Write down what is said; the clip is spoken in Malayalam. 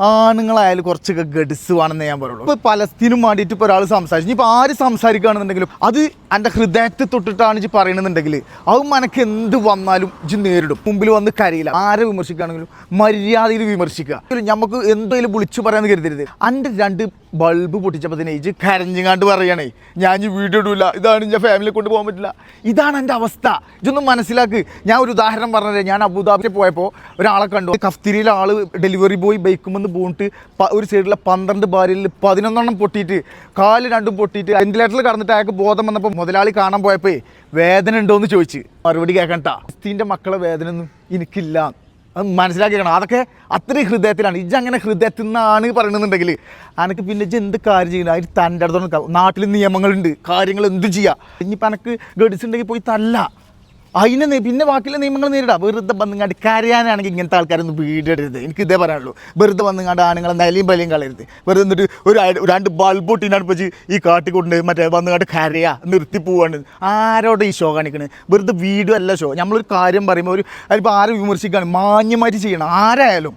ആണുങ്ങളായാലും കുറച്ചൊക്കെ ഗഡ്സ് വേണമെന്ന് ഞാൻ പറയുള്ളൂ. ഇപ്പോൾ പലസ്തീനും വേണ്ടിയിട്ട് ഇപ്പോൾ ഒരാൾ സംസാരിച്ചു. ഇപ്പോൾ ആര് സംസാരിക്കുകയാണെന്നുണ്ടെങ്കിലും അത് എന്റെ ഹൃദയത്തെ തൊട്ടിട്ടാണ് ഇജ്ജ് പറയണമെന്നുണ്ടെങ്കിൽ അത് മനക്ക് എന്ത് വന്നാലും ഇജ്ജ് നേരിടും. മുമ്പിൽ വന്ന് കരയില്ല. ആരെ വിമർശിക്കുകയാണെങ്കിലും മര്യാദയിൽ വിമർശിക്കുക. നമുക്ക് എന്തെങ്കിലും വിളിച്ചു പറയാമെന്ന് കരുതരുത്. എന്റെ രണ്ട് ബൾബ് പൊട്ടിച്ചപ്പോൾ തന്നെ ഇജ്ജ് കരഞ്ഞുകാണ്ട് പറയണേ. ഞാൻ വീഡിയോ ഇടൂല. ഇതാണ് ഞാൻ ഫാമിലി കൊണ്ട് പോകാൻ പറ്റില്ല. ഇതാണ് എന്റെ അവസ്ഥ. ഇതൊന്നും മനസ്സിലാക്ക്. ഞാൻ ഒരു ഉദാഹരണം പറഞ്ഞത് ഞാൻ അബുദാബിയിൽ പോയപ്പോൾ ഒരാളെ കണ്ടു. കഫ്തിരിയിലെ ആൾ ഡെലിവറി ബോയ് ബൈക്കുമെന്ന് പോയിട്ട് ഒരു സൈഡിലെ പന്ത്രണ്ട് ബാരിൽ പതിനൊന്നെണ്ണം പൊട്ടിയിട്ട് കാൽ രണ്ടും പൊട്ടിയിട്ട് വെന്റിലേറ്ററിൽ കടന്നിട്ട് അയാൾക്ക് ബോധം വന്നപ്പോൾ മുതലാളി കാണാൻ പോയപ്പോൾ വേദന ഉണ്ടോ എന്ന് ചോദിച്ച്. മറുപടി കേൾക്കണ്ട. ക്രിസ്തീന്റെ മക്കളെ വേദന ഒന്നും എനിക്കില്ല. അത് മനസ്സിലാക്കിക്കണം അതൊക്കെ അത്രയും ഹൃദയത്തിലാണ്. ഇജ്ജ് അങ്ങനെ ഹൃദയത്തിൽ നിന്നാണ് പറയണമെന്നുണ്ടെങ്കിൽ അനക്ക് പിന്നെ ഇജ്ജ് എന്ത് കാര്യം ചെയ്യണം? അതിന് തന്റെ അടുത്തോളം നാട്ടിൽ നിയമങ്ങളുണ്ട്. കാര്യങ്ങൾ എന്ത് ചെയ്യുക ഇനിയിപ്പോൾ അനക്ക് ഗഡ്സ് ഉണ്ടെങ്കിൽ പോയി തല്ല. അതിനെ പിന്നെ ബാക്കിയുള്ള നിയമങ്ങൾ നേരിടാം. വെറുതെ വന്നുങ്ങാണ്ട് കരയാനാണെങ്കിൽ ഇങ്ങനത്തെ ആൾക്കാരൊന്നും വീടിടരുത്. എനിക്ക് ഇതേ പറയാനുള്ളൂ. വെറുതെ വന്നുങ്ങാണ്ട് ആണുങ്ങളെ നിലയും പലയും കളയരുത്. വെറുതെ എന്നിട്ട് ഒരു രണ്ട് ബൾബ് പൊട്ടിനാണ് വെച്ച് ഈ കാട്ടിക്കൊണ്ട് മറ്റേ വന്നുങ്ങാണ്ട് കരയാ നിർത്തി പോവാണ്. ആരോടെ ഈ ഷോ കാണിക്കണത് വെറുതെ വീടും അല്ല ഷോ നമ്മളൊരു കാര്യം പറയുമ്പോൾ ഒരു അതിപ്പോൾ ആരെ വിമർശിക്കുകയാണ് മാന്യമായിട്ട് ചെയ്യണം. ആരായാലും.